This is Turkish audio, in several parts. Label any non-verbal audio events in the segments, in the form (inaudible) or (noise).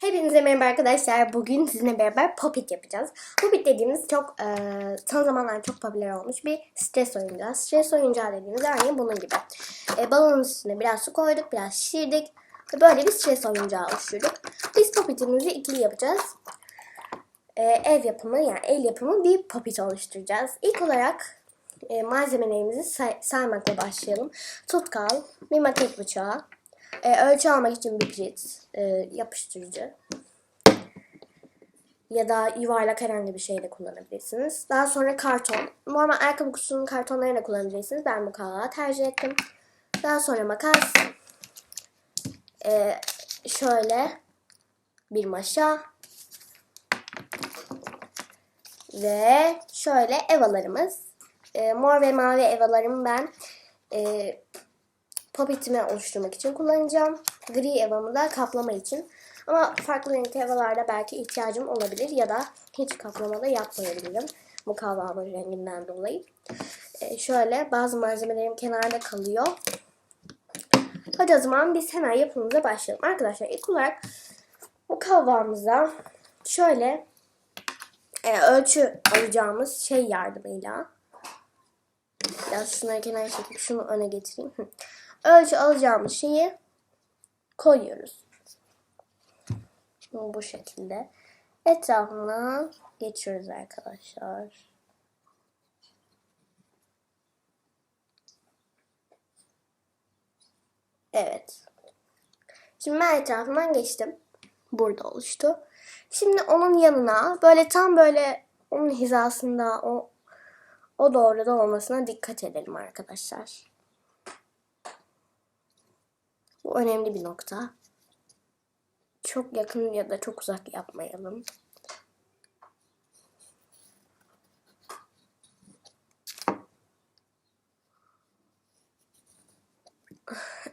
Hepinize merhaba arkadaşlar. Bugün sizinle beraber Popit yapacağız. Popit dediğimiz çok e, son zamanlarda çok popüler olmuş bir stres oyuncağı. Stres oyuncağı dediğimiz örneğin bunun gibi. E, balonun üstüne biraz su koyduk, biraz şişirdik. Böyle bir stres oyuncağı oluşturduk. Biz Popit'imizi ikili yapacağız. E, ev yapımı yani el yapımı bir Popit oluşturacağız. İlk olarak e, malzemelerimizi say- saymakla başlayalım. Tutkal, bir maket bıçağı, e, ölçü almak için bir pirit, e, yapıştırıcı ya da yuvarlak herhangi bir şey de kullanabilirsiniz. Daha sonra karton. Normal ayakkabı kutusunun kartonlarını da kullanabilirsiniz. Ben bu kağıdı tercih ettim. Daha sonra makas. E, şöyle bir maşa. Ve şöyle evalarımız. E, mor ve mavi evalarımı ben e, popitimi oluşturmak için kullanacağım. Gri evamı da kaplama için. Ama farklı renkli evalarda belki ihtiyacım olabilir ya da hiç kaplama da yapmayabilirim. Mukavvamın renginden dolayı. Ee, şöyle bazı malzemelerim kenarda kalıyor. Hadi o zaman biz hemen yapımıza başlayalım. Arkadaşlar ilk olarak mukavvamıza şöyle e, ölçü alacağımız şey yardımıyla Biraz şunları kenara çekip şunu öne getireyim. Ölçü alacağımız şeyi koyuyoruz. Bu şekilde. Etrafına geçiyoruz arkadaşlar. Evet. Şimdi ben etrafından geçtim. Burada oluştu. Şimdi onun yanına böyle tam böyle onun hizasında o o doğruda olmasına dikkat edelim arkadaşlar. Bu önemli bir nokta. Çok yakın ya da çok uzak yapmayalım.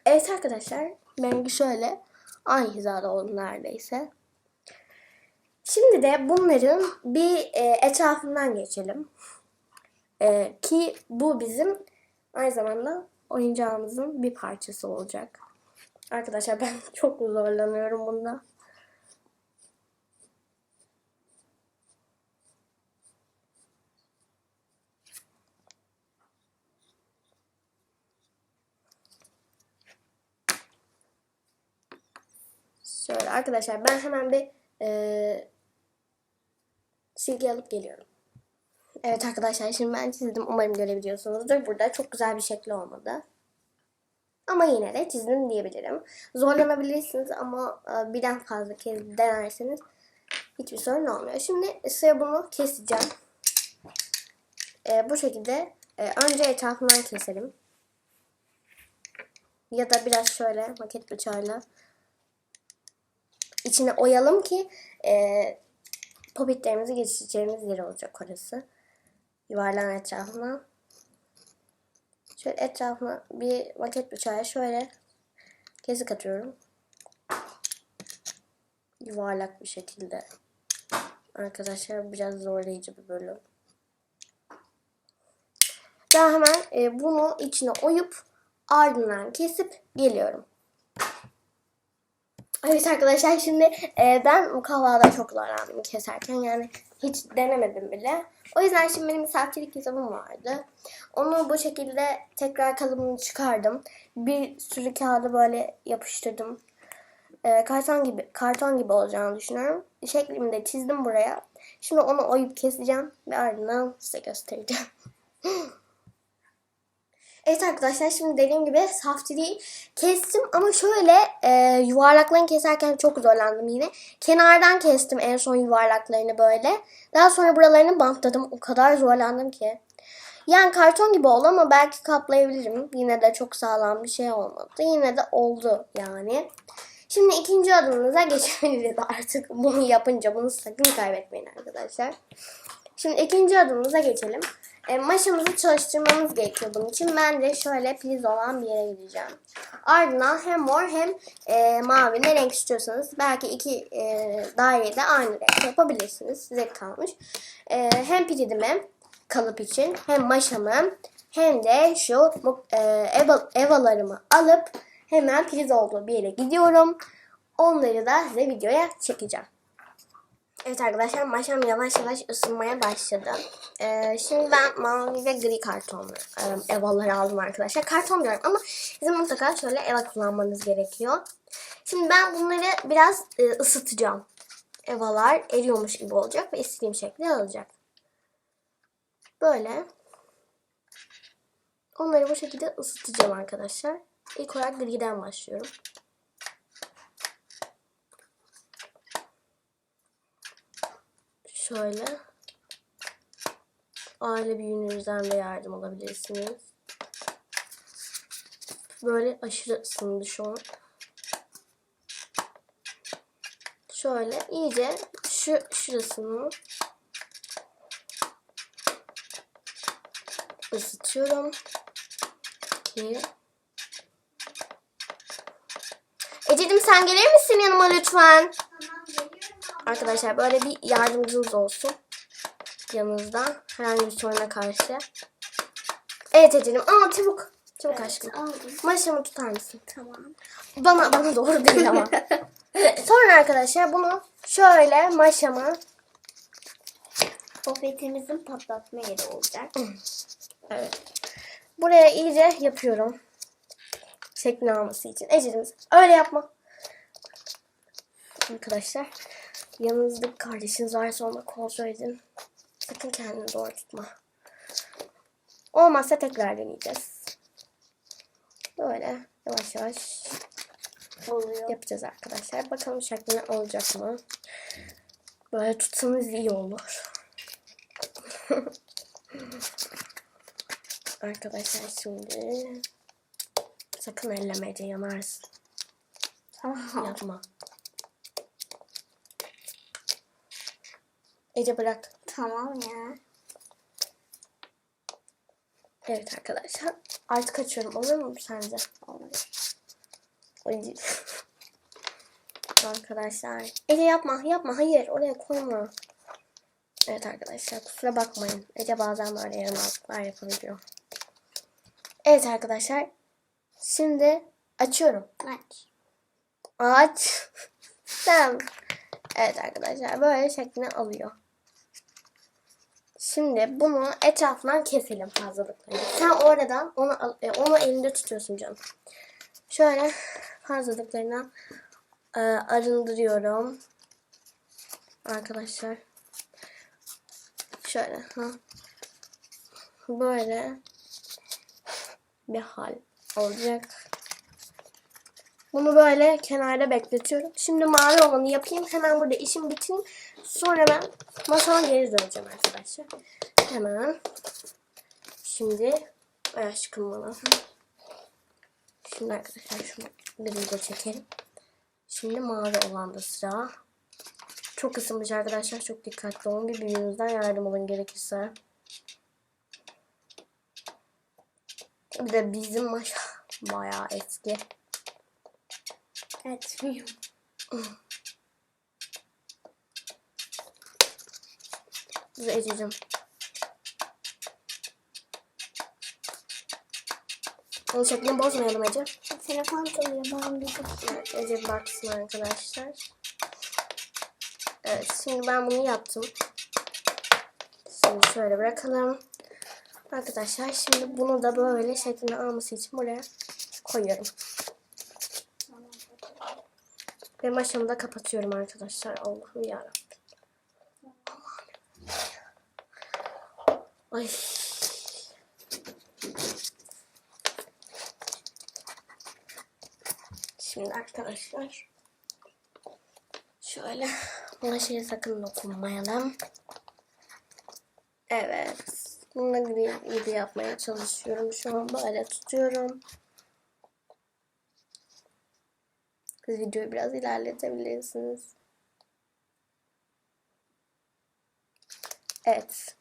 Evet arkadaşlar, benimki şöyle aynı hizada oldu neredeyse. Şimdi de bunların bir e, etrafından geçelim. Ee, ki bu bizim aynı zamanda oyuncağımızın bir parçası olacak. Arkadaşlar ben (laughs) çok zorlanıyorum bunda. Şöyle arkadaşlar ben hemen bir e, silgi alıp geliyorum. Evet arkadaşlar şimdi ben çizdim. Umarım görebiliyorsunuzdur. Burada çok güzel bir şekli olmadı. Ama yine de çizdim diyebilirim. Zorlanabilirsiniz ama e, birden fazla kez denerseniz hiçbir sorun olmuyor. Şimdi size bunu keseceğim. E, bu şekilde e, önce etrafından keselim. Ya da biraz şöyle maket bıçağıyla içine oyalım ki e, popitlerimizi geçireceğimiz yer olacak orası yuvarlan etrafına. Şöyle etrafına bir maket bıçağı şöyle kesik atıyorum. Yuvarlak bir şekilde. Arkadaşlar biraz zorlayıcı bir bölüm. Daha hemen e, bunu içine oyup ardından kesip geliyorum. Evet arkadaşlar şimdi e, ben mukavvada çok zorlandım keserken yani hiç denemedim bile. O yüzden şimdi benim misafirlik kitabım vardı. Onu bu şekilde tekrar kalıbını çıkardım. Bir sürü kağıdı böyle yapıştırdım. E, karton gibi karton gibi olacağını düşünüyorum. Şeklimi de çizdim buraya. Şimdi onu oyup keseceğim ve ardından size göstereceğim. (laughs) Evet arkadaşlar şimdi dediğim gibi saftiriyi kestim ama şöyle e, yuvarlaklarını keserken çok zorlandım yine. Kenardan kestim en son yuvarlaklarını böyle. Daha sonra buralarını bantladım. O kadar zorlandım ki. Yani karton gibi oldu ama belki kaplayabilirim. Yine de çok sağlam bir şey olmadı. Yine de oldu yani. Şimdi ikinci adımımıza (laughs) geçebiliriz artık. Bunu yapınca bunu sakın kaybetmeyin arkadaşlar. Şimdi ikinci adımımıza geçelim. E, maşamızı çalıştırmamız gerekiyor bunun için. Ben de şöyle priz olan bir yere gideceğim. Ardından hem mor hem e, mavi ne renk istiyorsanız belki iki e, daireyi de aynı renk yapabilirsiniz. Size kalmış. E, hem pridimi kalıp için hem maşamı hem de şu e, eva, evalarımı alıp hemen priz olduğu bir yere gidiyorum. onları da size videoya çekeceğim. Evet arkadaşlar maşam yavaş yavaş ısınmaya başladı. Ee, şimdi ben mavi ve gri karton e, evaları aldım arkadaşlar. Karton diyorum ama sizin mutlaka şöyle eva kullanmanız gerekiyor. Şimdi ben bunları biraz e, ısıtacağım. Evalar eriyormuş gibi olacak ve istediğim şekli alacak. Böyle. Onları bu şekilde ısıtacağım arkadaşlar. İlk olarak griden başlıyorum. Şöyle. Aile büyüğünüzden de yardım alabilirsiniz. Böyle aşırı ısındı şu an. Şöyle iyice şu şurasını ısıtıyorum ki Ece'cim sen gelir misin yanıma lütfen? Arkadaşlar böyle bir yardımcınız olsun. Yanınızda herhangi bir soruna karşı. Evet Ece'cim. Aa çabuk. Çabuk aşkım. Aldım. Maşamı tutar mısın? Tamam. Bana bana doğru değil ama. (laughs) Sonra arkadaşlar bunu şöyle maşama Sohbetimizin patlatma yeri olacak. (clears throat) evet. Buraya iyice yapıyorum. Şeklini alması için. Ece'cim öyle yapma. Arkadaşlar yanınızda bir kardeşiniz varsa onu kontrol edin. Sakın kendini doğru tutma. Olmazsa tekrar deneyeceğiz. Böyle yavaş yavaş Oluyor. yapacağız arkadaşlar. Bakalım şeklini olacak mı? Böyle tutsanız iyi olur. (laughs) arkadaşlar şimdi sakın ellemece yanarsın. Yapma. Ece bırak. Tamam ya. Evet arkadaşlar. Artık açıyorum. Olur mu sence? Olur. (laughs) Arkadaşlar. Ece yapma. Yapma. Hayır. Oraya koyma. Evet arkadaşlar. Kusura bakmayın. Ece bazen böyle yaramazlıklar yapabiliyor. Evet arkadaşlar. Şimdi açıyorum. Aç. Aç. Tamam. Evet arkadaşlar. Böyle şeklini alıyor. Şimdi bunu etrafından keselim fazlalıklarını. Sen oradan onu, e, onu elinde tutuyorsun canım. Şöyle fazlalıklarından e, arındırıyorum. Arkadaşlar. Şöyle. Ha. Böyle bir hal olacak. Bunu böyle kenarda bekletiyorum. Şimdi mavi olanı yapayım. Hemen burada işim bitin. Sonra ben masama geri döneceğim arkadaşlar. Hemen. Şimdi ay aşkım bana. Şimdi arkadaşlar şunu bir de çekelim. Şimdi mavi olan da sıra. Çok ısınmış arkadaşlar. Çok dikkatli olun. Bir büyüğünüzden yardım alın gerekirse. Bir de bizim maşa (laughs) bayağı eski. Açmıyorum. (laughs) Dur Ececiğim. Onun şeklini bozmayalım Ece. Telefon çalıyor. Ben bir Evet, Ece baksın arkadaşlar. Evet şimdi ben bunu yaptım. Şimdi şöyle bırakalım. Arkadaşlar şimdi bunu da böyle şeklini alması için buraya koyuyorum. Ve maşamı da kapatıyorum arkadaşlar. Allah'ım yarabbim. Ay. Şimdi arkadaşlar şöyle maşaya sakın dokunmayalım. Evet. Bununla gri gibi yapmaya çalışıyorum. Şu an böyle tutuyorum. Siz videoyu biraz ilerletebilirsiniz. Evet.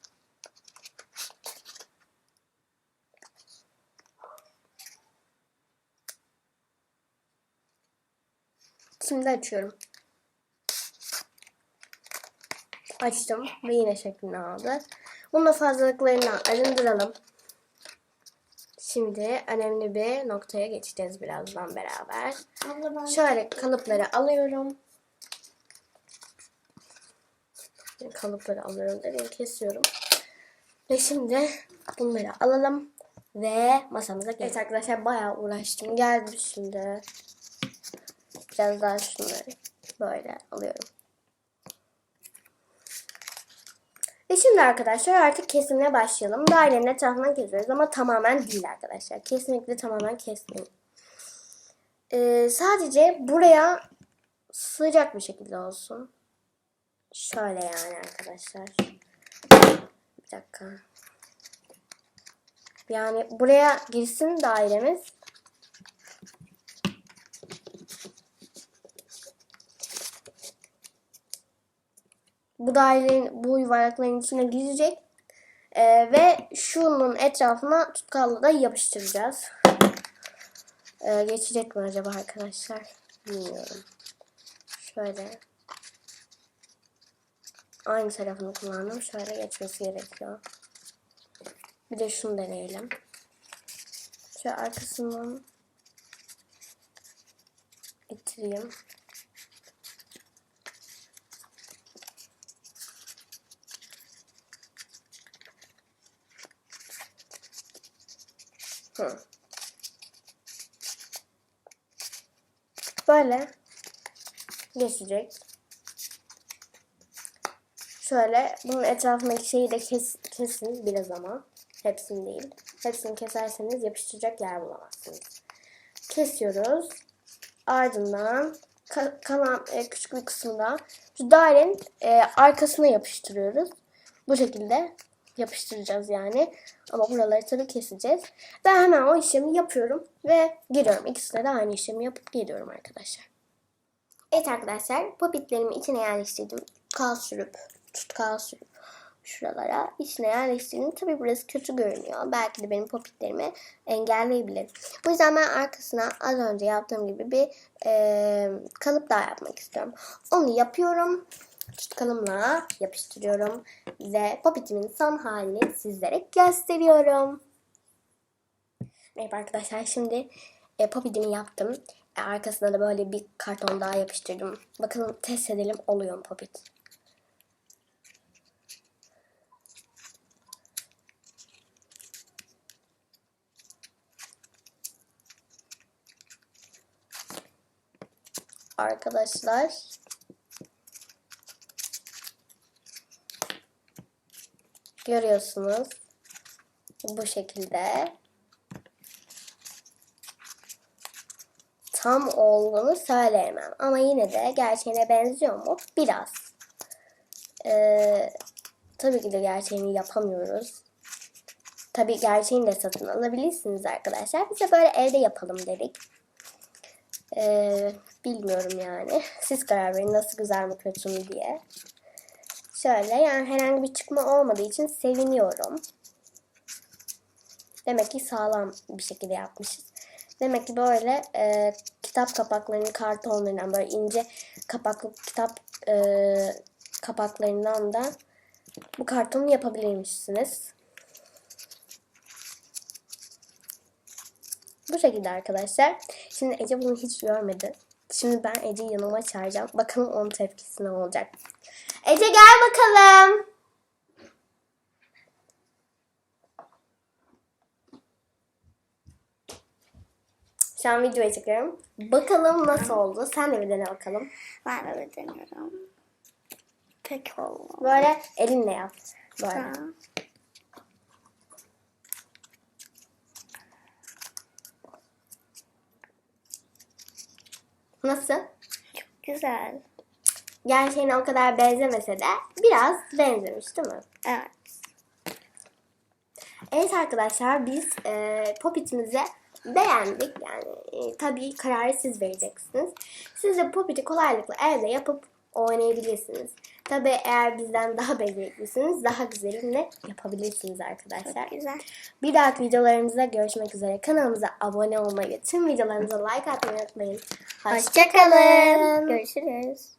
Şimdi açıyorum. Açtım ve yine şeklini aldı. Bunu da fazlalıklarından arındıralım. Şimdi önemli bir noktaya geçeceğiz birazdan beraber. Abla Şöyle kalıpları alıyorum. Kalıpları alıyorum dedim kesiyorum. Ve şimdi bunları alalım ve masamıza gelelim. Evet arkadaşlar bayağı uğraştım. Geldim şimdi. Biraz daha şunları böyle alıyorum. Ve şimdi arkadaşlar artık kesimle başlayalım. Dairenin etrafından kesiyoruz ama tamamen değil arkadaşlar. Kesinlikle tamamen kesmeyin. Ee, sadece buraya sığacak bir şekilde olsun. Şöyle yani arkadaşlar. Bir dakika. Yani buraya girsin dairemiz. Bu dairenin, bu yuvarlakların içine girecek. Ee, ve şunun etrafına tutkalla da yapıştıracağız. Ee, geçecek mi acaba arkadaşlar? Bilmiyorum. Şöyle. Aynı tarafını kullandım. Şöyle geçmesi gerekiyor. Bir de şunu deneyelim. Şöyle arkasından getireyim. Böyle geçecek. Şöyle bunun etrafındaki şeyi de kes, kesin biraz ama. Hepsini değil. Hepsini keserseniz yapıştıracak yer bulamazsınız. Kesiyoruz. Ardından ka- kalan e, küçük bir kısmında şu dairenin e, arkasına yapıştırıyoruz. Bu şekilde yapıştıracağız yani. Ama buraları tabii keseceğiz. Ben hemen o işlemi yapıyorum ve geliyorum. İkisine de aynı işlemi yapıp geliyorum arkadaşlar. Evet arkadaşlar popitlerimi içine yerleştirdim. Kal sürüp, tutkal sürüp şuralara içine yerleştirdim. Tabii burası kötü görünüyor. Belki de benim popitlerimi engelleyebilir. Bu yüzden ben arkasına az önce yaptığım gibi bir e, kalıp daha yapmak istiyorum. Onu yapıyorum. Tutkalımla yapıştırıyorum. Ve popitimin son halini sizlere gösteriyorum. Merhaba arkadaşlar. Şimdi e, popitimi yaptım. E, arkasına da böyle bir karton daha yapıştırdım. Bakalım test edelim oluyor mu popit. Arkadaşlar görüyorsunuz bu şekilde tam olduğunu söyleyemem. Ama yine de gerçeğine benziyor mu? Biraz. Ee, tabii ki de gerçeğini yapamıyoruz. Tabii gerçeğini de satın alabilirsiniz arkadaşlar. Biz de böyle evde yapalım dedik. Ee, bilmiyorum yani. (laughs) Siz karar verin nasıl güzel mi kötü mü diye. Şöyle yani herhangi bir çıkma olmadığı için seviniyorum. Demek ki sağlam bir şekilde yapmışız. Demek ki böyle e, kitap kapaklarının kartonlarından böyle ince kapaklı kitap e, kapaklarından da bu kartonu yapabilirmişsiniz. Bu şekilde arkadaşlar. Şimdi Ece bunu hiç görmedi. Şimdi ben Ece'yi yanıma çağıracağım. Bakalım onun tepkisi ne olacak. Ece gel bakalım. Şu an videoya çekiyorum. Bakalım nasıl oldu. Sen de bir dene bakalım. ben de deniyorum. Pek oldu. Böyle elinle yap. Böyle. Ha. Nasıl? Güzel. Gerçeğine o kadar benzemese de biraz benzemiş değil mi? Evet. Evet arkadaşlar biz e, popitimizi beğendik. Yani e, tabii kararı siz vereceksiniz. Siz de popiti kolaylıkla evde yapıp oynayabilirsiniz. Tabii eğer bizden daha beceriklisiniz daha güzelini yapabilirsiniz arkadaşlar. Çok güzel. Bir dahaki videolarımızda görüşmek üzere. Kanalımıza abone olmayı, tüm videolarımıza like atmayı unutmayın. Hoşçakalın. Görüşürüz.